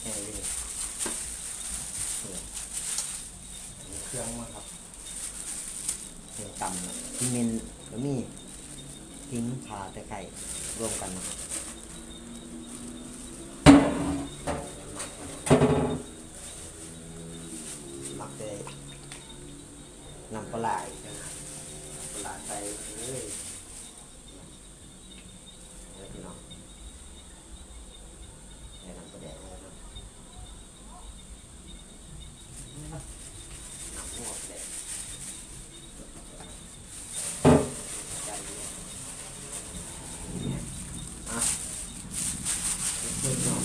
แข็งแข็งเลยเนี่ยอันนี้เครื่องมาครับเครื่องตำนะที่เมนก็มีทิ้งขาตะไคร้รวมกันนะครับหมักเลยน้ำปลาไหลอีกนะปลาไหลใส่เลยแล้วพี่น้องใส่น้ำปลาแดงเลยนะน้ำหัวปลาแดงใจเย็นอะเพิ่มหน่อย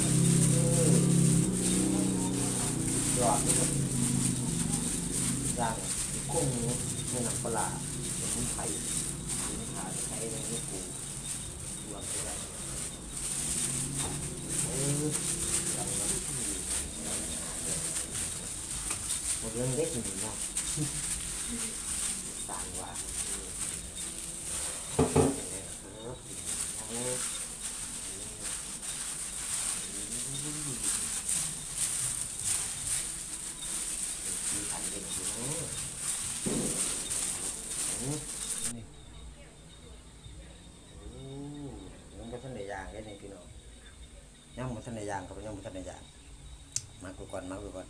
ยอดเลยครับย่างกุ้งหมูในน้ำปลาร้าสมุนไพรสมุนไพรใช้ในนี้ปูรวมไปได้เออเราเราหมดเรื่องเล็กหนึ่งเนาะต่างว่ามีขันเป็นอยู่เนาะอืมนี่โอ้ยังบ่ทันได้ย่างเลยนี่พี่น้องยังบ่ทันได้ย่างครับยังบ่ทันได้ย่างมาดูก่อนมาดูก่อน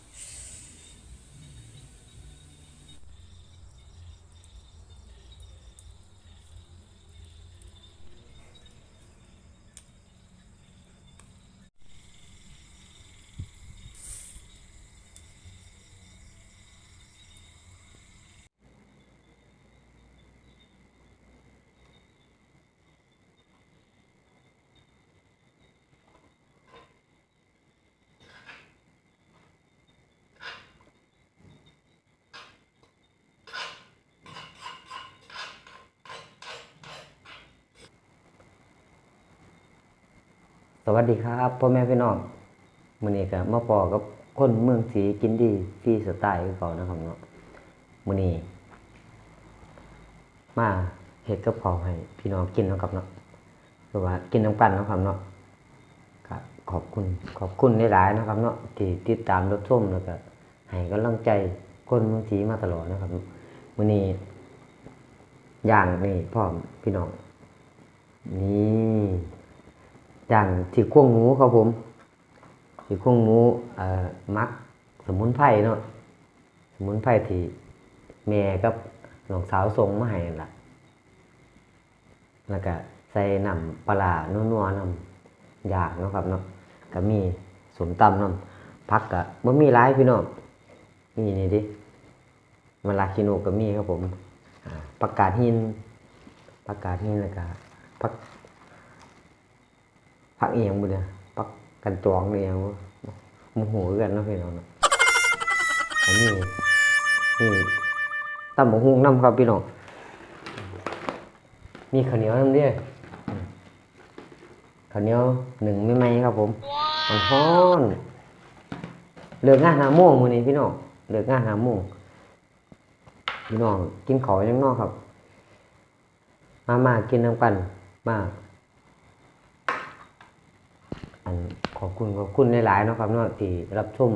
สวัสดีครับพ่อแม่พี่น้องมือนี้ก็มาพอกับคนเมืองศรีกินดีฟรีสไตล์คือเก่านนะครับเนาะมือนี้มาเฮ็ดกับข้าให้พี่น้องกินนะครับเนาะหรือว่ากินน้ำกันนะครับเนาะก็ขอบคุณขอบคุณหลายๆนะครับเนาะที่ติดตามรับชมแล้วก็ให้กำลังใจคนเมืองศรีมาตลอดนะครับมือนี้ย่างนี่พร้อพี่น้องนี่ อย่างที่ควงหมูครับผมที่ควงหมูเอ่อมักสมุนไพรเนาะสมุนไพรที่แม่กับน้องสาวส่งมาให้นั่นล่ะ แล้วก็ใส่น้ำปลาร้านัวๆน้ำยากเนาะครับเนาะก็มีสมตำน้ำพักก็บ่มีหลายพี่น้องนี่นี่ดิมะลาคิโนก็มีครับผมประกาศหินประกาศหินแล้วก็พัก พักเอียงบ่เนี่ยพักกันจองเอียงบ่โมโหคือกันนะพี่น้องนะอันนี้นี่ตำบักหุ่งน้ำครับพี่น้องมีข้าวเหนียวน้ำด้วยข้าวเหนียวหนึ่งไม่ไหมครับผมมันฮ้อนเลิกงานหาโมงมือนี้พี่น้องเลิกงานหาโมงพี่น้องกินข้าวยังนอกครับ มามากินน้ำกันมา อันขอบคุณขอบคุณหลายๆเนาะครับเนาะที่รับชม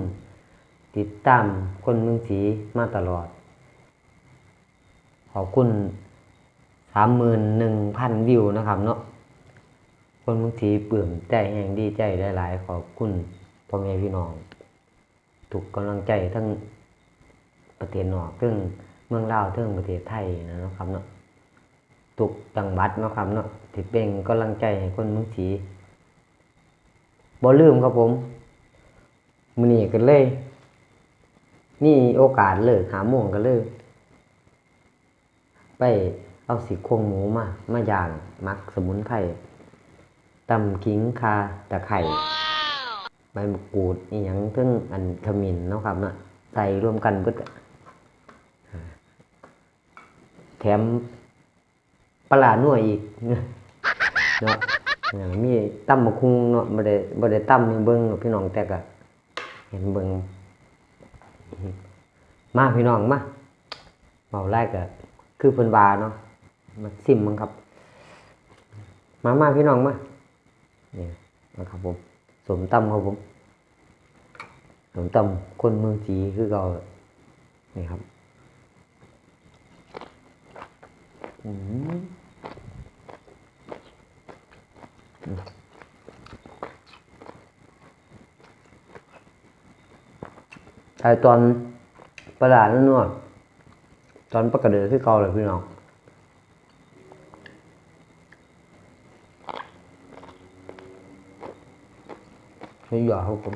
ติดตามคนเมืองศรีมาตลอด ขอบคุณสามหมื่นหนึ่งพันวิวนะครับเนาะคนบางทีเปื่มใจแห่งดีใจหลายๆ ขอบคุณพ่อแม่พี่น้องถูกกำลังใจทั้งประเทศนอกทั้งเมืองลาวทั้งประเทศไทยนะครับเนาะทุกจังหวัดนะครับเนาะที่เป็นกำลังใจให้คนบางที บ่ลืมครับผมมื้อนี้กันเลย นี่โอกาสเลิกหาโมงกันเลย ไปเอาสีครงหมูมามาย่างมักสมุนไพรตำขิงคาตะไคร่ใบมะกรูดอีหยังถึงอันขมิ้นเนาะครับเนาะใส่รวมกันเบิดอะอ่าแถมปลาร้านัวอีกเนาะ อ่ามีตำมะคุงเนาะบ่ได้บ่ได้ตำให้เบิ่งหรอกพี่น้องแต่ก็เห็นเบิ่งมาพี่น้องมาเมาไล่ก็คือเพิ่นว่าเนาะมาซิมมั้งครับ มามาพี่น้องมานี่นะครับผมสมตำครับผมสมตำคนเมืองจีคือเรานี่ครับ อืม อืมถ่ายตอนประหลาดนั่นนู่นตอนประกาศเดือดที่เกาเลยพี่น้องไม่หยอดครับผม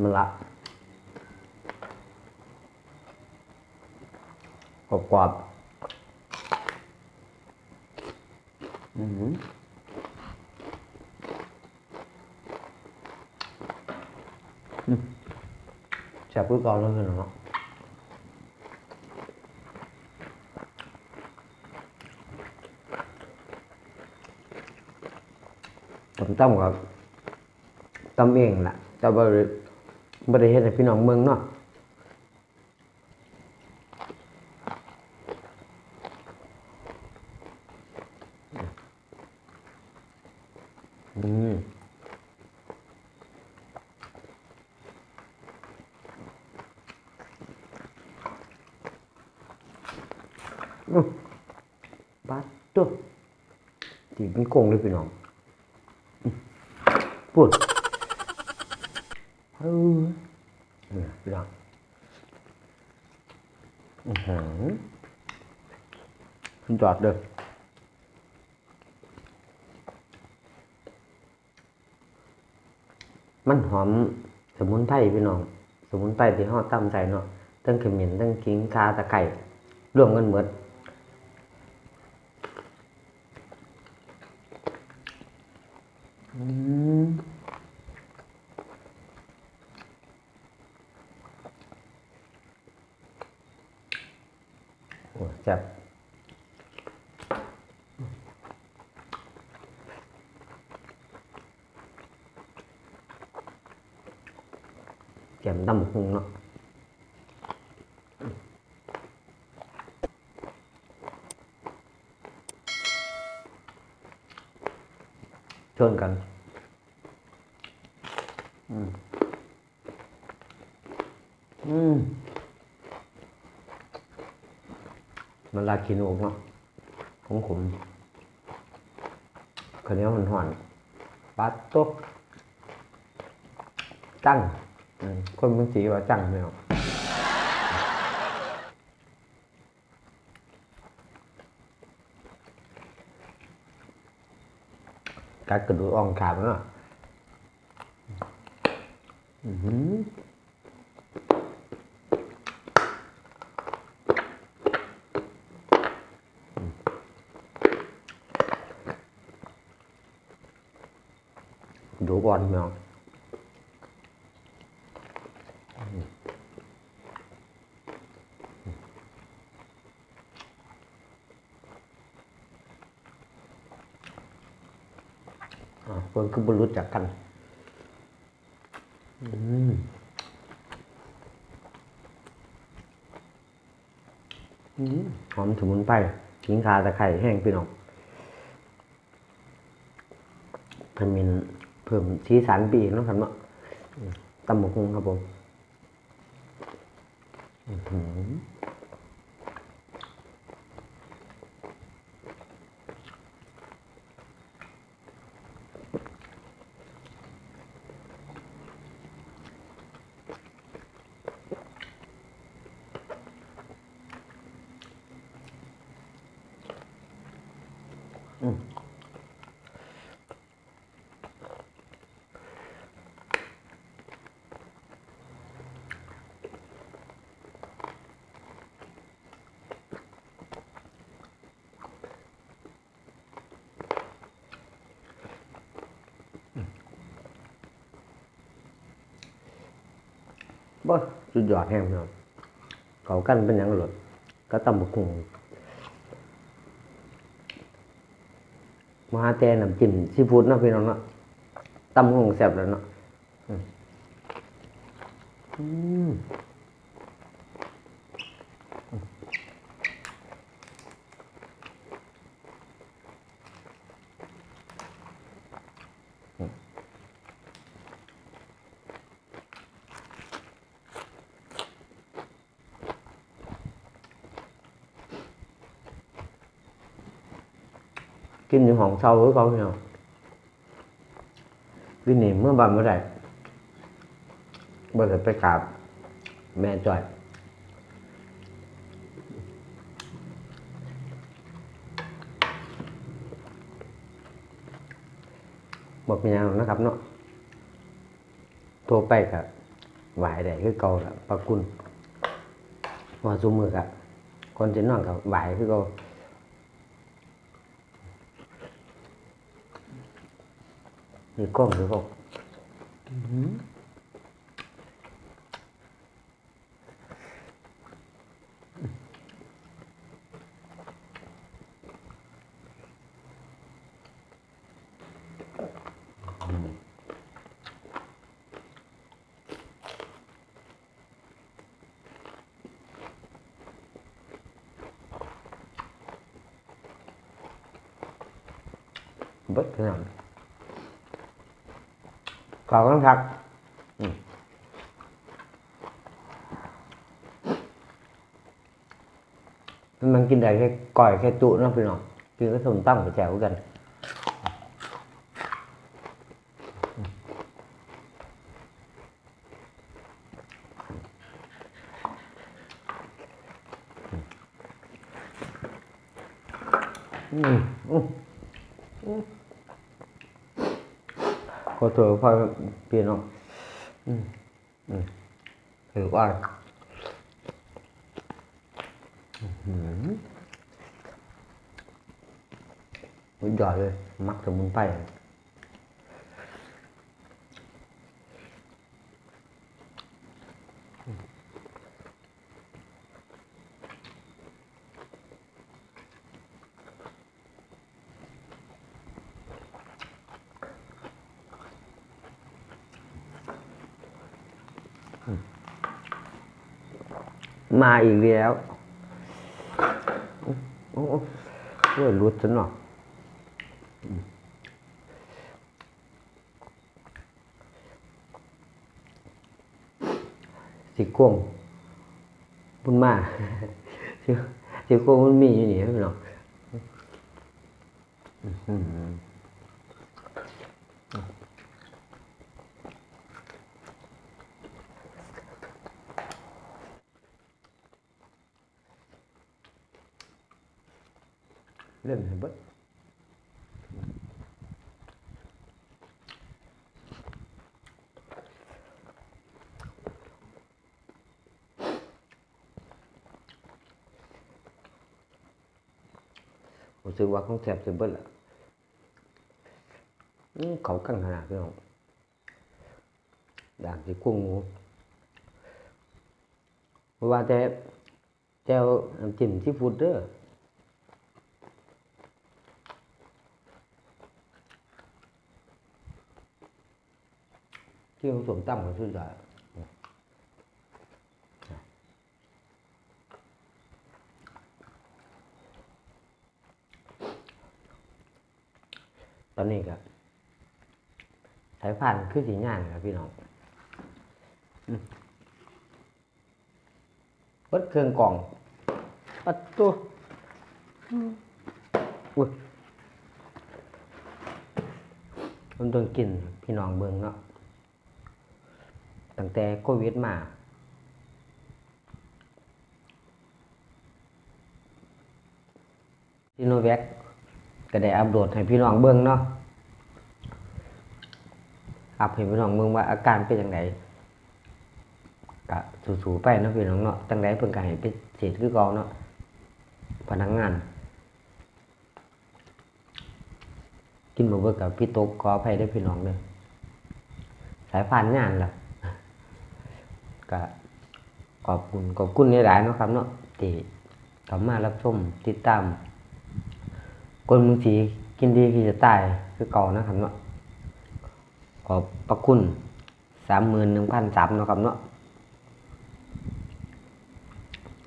มันละ กรอบอืมแซ่บเพื่อก่อนแล้วกันเนาะผมต้มกับต้มเองแหละแต่บริบริเฮ็ดให้พี่น้องเมืองเนาะอืมอื้อบัดตัวตีเป็น โกงเลยพี่น้องพูดเออเนี่ยพี่น้องอือหือขึ้นจอดเด้อมันหอมสมุนไพรพี่น้อง สมุนไพรที่ห่อตำใส่เนาะตั้งขมิ้นตั้งขิงคาตะไคร้รวมกันหมด แซ่บแกมดำหุงเนาะชนกัน อืม อืม มัน ลากินอกเนาะขมขมข้าวเหนียวมันหวานปลาตกจังคนเมืองจีว่าจังไม่เอากัดกระดูกอ่องขาดมันเนาะอือ ดูก่อนเนาะเพิ่อนคือบรู้จักกันอืมอืมหอมสมุนไพรขิงคาตะไคร้แห้งพี่น้องขมิ้น พิ่มสีสันปีเนาะครับเนาะตำหมกฮงครับผม บ่สุดยอดแห้งเนาะเขากันเป็นอย่างหลดก็ตำหมกฮุงมาแต่น้ำจิ้มซีฟู้ดเนาะพี่น้องเนาะตำหงแซ่บแล้วเนาะ กินอยู่ห้องเช่าคือเขาพี่น้องวินนี่เมื่อบันเมื่อไหร่บ่ได้ไปกราบแม่จ่อยบอกเป็นหยังนะครับเนาะโทรไปกับหวายได้คือเก่าละปะกุลว่าซุมือกับคนจะนอนกับหวานี่กล้องคือเก่า เบิดขนาด ขอบคุณครับอืมมันกินได้แค่ก่อยแค่จุเนาะพี่น้องกินก็สมตั้มกับแจวกันอืมอืมอืม ขอตัวพ่อพี่น้องอืมอืมถือว่าอื้อหือสุดยอดเลย มักสมุนไพรม มาอีกแล้วโอ้โหเพื่อรุดซะหน่อยสิโก้งบุญมาสิสิโก้งมันมีอยู่นี่รับพี่น้องอื้อหือเล่นให้เบิดรู้สึกว่าของแซ่บสิเบิดละเขากังขนาพี่น้องด่างสิกุ้งหมูว่าแต่แจวน้ำจิ้มซีฟู้ดเด้อ ที่ผสมตั้มกับชุดใหญ่ตอนนี้ก็สายพันธุ์คือสีย่างครับพี่น้องอืมเปิดเครื่องกล่องปัดตัวอุ้ยมันต้องกินพี่น้องเบิ่งเนาะ ตั้งแต่โควิดมาซีโนแวคก็ได้อัปโหลดให้พี่น้องเบิ่งเนาะอัพให้พี่น้องเบิ่งว่าอาการเป็นยังไงก็สู้ๆไปเนาะพี่น้องเนาะตั้งแต่เพิ่นก็ให้ไปฉีดคือเก่าเนาะพนักงาน กินบ่เบิดกับพี่โตกขออภัยได้พี่น้องเด้อสายพันธุ์งานล่ะ ก็ขอบคุณขอบคุณหลายๆนะครับเนาะที่เข้ามารับชมติดตาม คนมืองสีกินดีที่จะตายคือเก่านะครับเนาะขอบพระคุณสามหมื่นหนึ่งพันสามนะครับเนาะ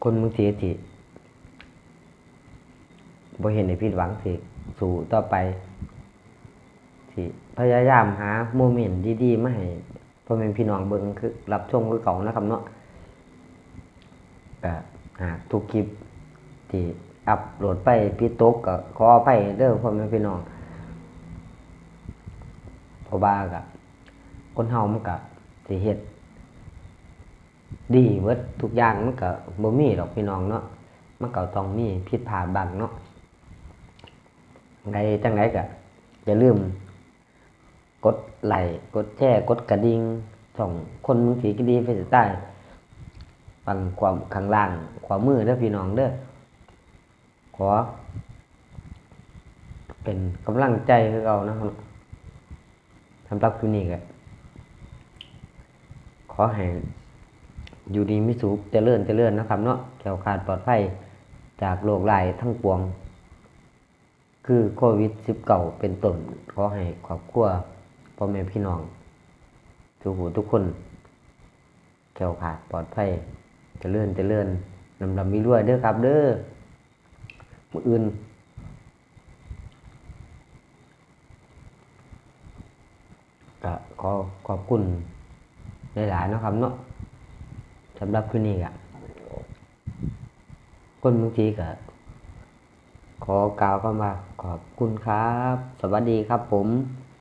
คนมืองสีที่บ่เห็นในผิดหวังสิสู่ต่อไปที่พยายามหาโมเมนต์ดีๆมาให้ พ่อแม่พี่น้องเบิ่งคือรับชมคือเก่านะครับเนาะก็หากทุกคลิปที่อัพโหลดไปพี่ตกก็ขออภัยเด้อพ่อแม่พี่น้องเพราะว่าก็คนเฮามันก็สิเฮ็ดดีเบิดทุกอย่างมันก็บ่มีดอกพี่น้องเนาะมันก็ต้องมีผิดพลาดบ้างเนาะใดจังไดก็อย่าลืม กดไลค์กดแชร์กดกระดิ่งส่องคนมึงสีก็ดีเฟซใต้ฟังความข้างล่างขวามือเด้อพี่น้องเด้อขอ เป็นกำลังใจให้เรานะครับสำหรับคลิปนี้ก็ขอให้อยู่ดีม่สูบเจริญเจริญนะครับเนาะแขวขาดปลอดภัยจากโรคร้ายทั้งปวง คือโควิด -19 เป็นต้นขอให้ครอบครัว พ่อแม่พี่น้องทุกหูทุกคนแขวขาดปลอดภัยจะเจริญเจริญนำลำมีรวยเด้อครับเด้อมืออื่น ก็ขอขอบคุณหลายๆนะครับเนาะสำหรับคืนนี้ก็คนบางทีก็ขอกล่าวเข้ามาขอบคุณครับ สวัสดีครับผม